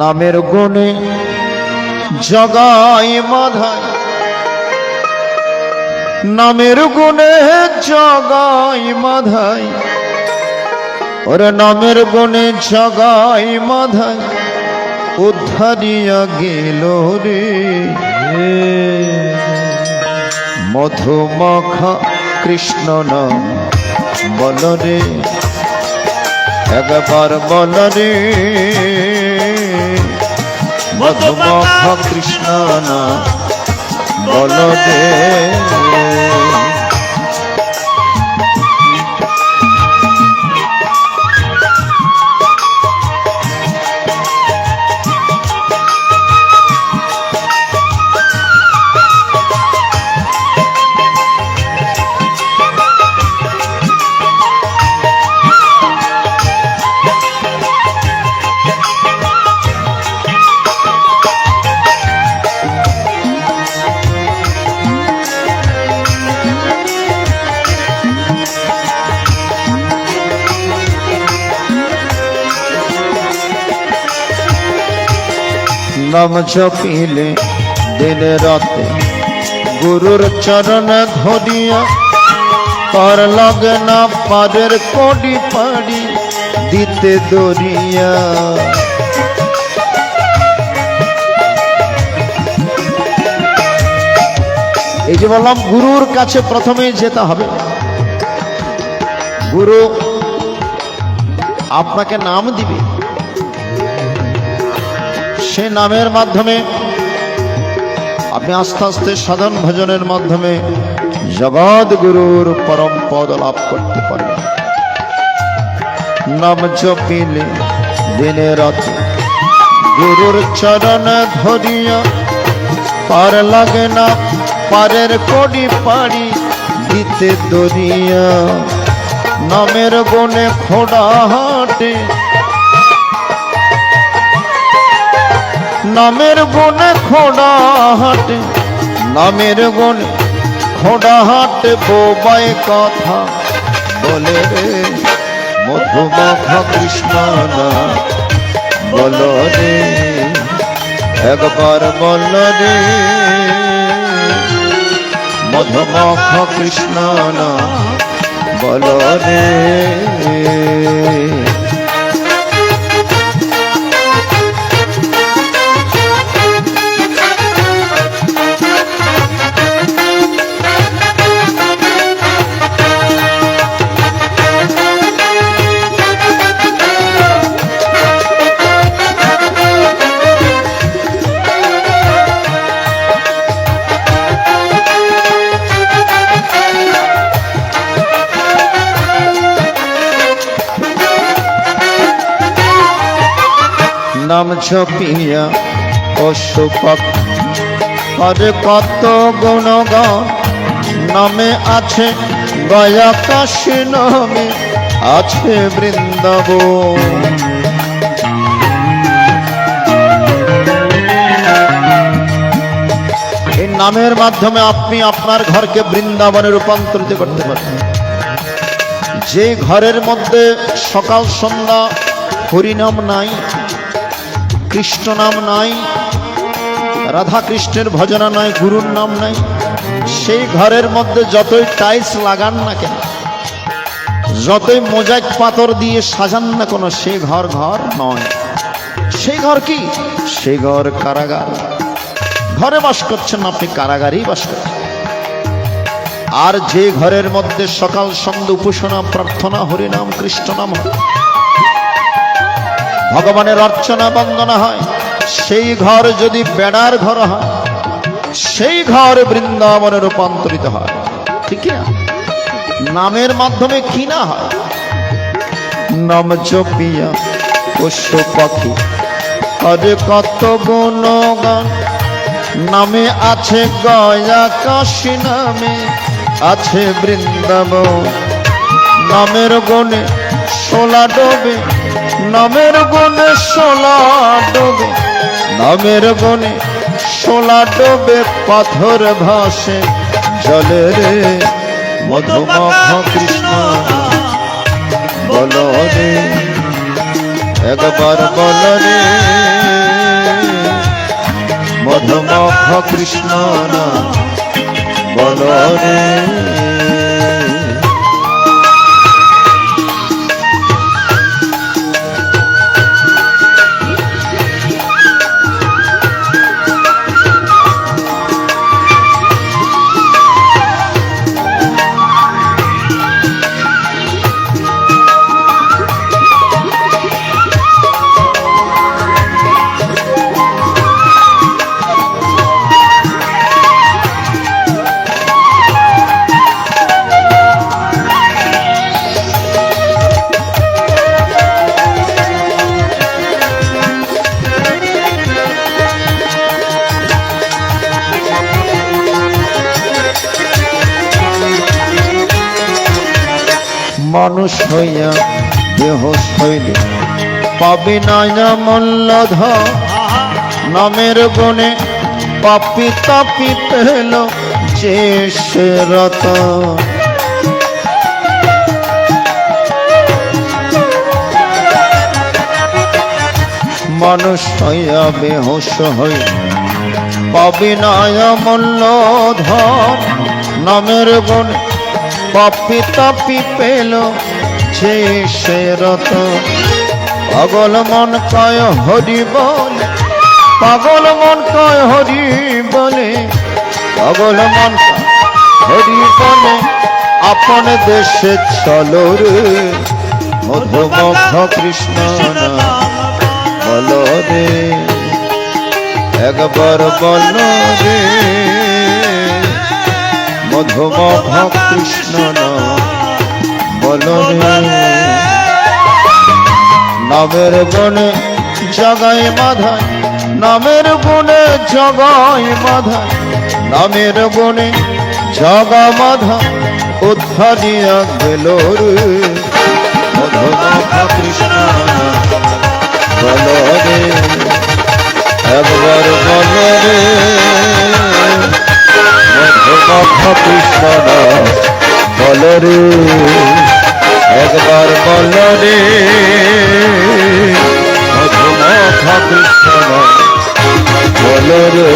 নামের গুণে জগাই মাধাই। নামের গুণে জগাই মাধাই। ওরে নামের গুণে জগাই মাধাই। উদ্ধারিয়া গেল রে। মধুমাখা কৃষ্ণ নাম বল রে। একবার বল রে। মধুমাখা কৃষ্ণ নাম নাম জপিলে দিন রাতে গুরুর চরণ ধরিয়া পার লাগে না পারের কোডি পাড়ি দিতে দরিয়া। এই যে বললাম, গুরুর কাছে প্রথমে যেতে হবে। গুরু আপনাকে নাম দিবে। সে নামের মাধ্যমে আপনি আস্তে আস্তে সাধন ভজনের মাধ্যমে জগৎ গুরুর পরম পদ লাভ করতে পারবেন। নাম জপিলে দিনে রাতে গুরুর চরণ ধরিয়া, পার লাগে না পারের কড়ি পাড়ি দিতে দরিয়া। নামের বনে খোড়া হাটে নামের গুণে খোড়া হাটে, নামের গুণে খোড়া হাটে বোবাই কথা বলে রে, মধুমাখা কৃষ্ণ না বল রে, একবার বল রে। মধুমাখা কৃষ্ণ না বল রে। নাম ছপিয়া পশু করে কত নামে আছে গয়া কাশী নামে আছে বৃন্দাবন। এই নামের মাধ্যমে আপনি আপনার ঘরকে বৃন্দাবনে রূপান্তরিত করতে পারেন যে ঘরের মধ্যে সকাল সন্ধ্যা হরিনাম নাই কৃষ্ণ নাম নাই রাধা কৃষ্ণের ভজনা নাই, গুরুর নাম নাই। সেই ঘরের মধ্যে যতই টাইলস লাগান না কেন, যতই মোজাইক পাথর দিয়ে সাজান না কোনো, সে ঘর ঘর নয়। সেই ঘর কি? সেই ঘর কারাগার। ঘরে বাস করছেন আপনি, কারাগারেই বাস করছেন। আর যে ঘরের মধ্যে সকাল সন্ধ্যা উপাসনা, প্রার্থনা, হরিনাম, কৃষ্ণ নাম হয় ভগবানের অর্চনা বন্দনা হয়। সেই ঘর যদি বেড়ার ঘর হয়, সেই ঘর বৃন্দাবনে রূপান্তরিত হয়। ঠিক না? নামের মাধ্যমে কি না হয়? নাম জপিয়া পশু পাখি আরে কত গুণগান। নামে আছে গয়া কাশী নামে আছে বৃন্দাবন। নামের গুণে সোলা ডোবে নামের গুণে সোলা ডোবে, নামের গুণে সোলা ডোবে পাথর ভাসে জলের রে কৃষ্ণ। বল একবার বল রে, মধুমহ কৃষ্ণ না। বল রে মানুষ হইয়া দেহ শৈলী পাবি না মল্লধ। নামের বনে পাপি তাপি পেল যে সে মানুষ হইয়া বেহোশ হই পাবি না মূল্য ধন নামের বনে পাপি তাপি পেল যে সে রত। পাগল মন কয়, হরি বলে। পাগল মন কয়, হরি বলে। পাগল মন হরি বলে। আপন দেশে চলো রে। মধুমগ্ধ কৃষ্ণ বল রে। একবার বল রে। মধুমগ্ধ কৃষ্ণ না বল রে নামের বনে জগাই মাধায় নামের বনে জগাই মাধায় নামের বনে জগা মাধা উদ্ধারিয়া গেল রে মধুমাখা কৃষ্ণ বল রে একবার বল রে মধুমখ কৃষ্ণ বল রে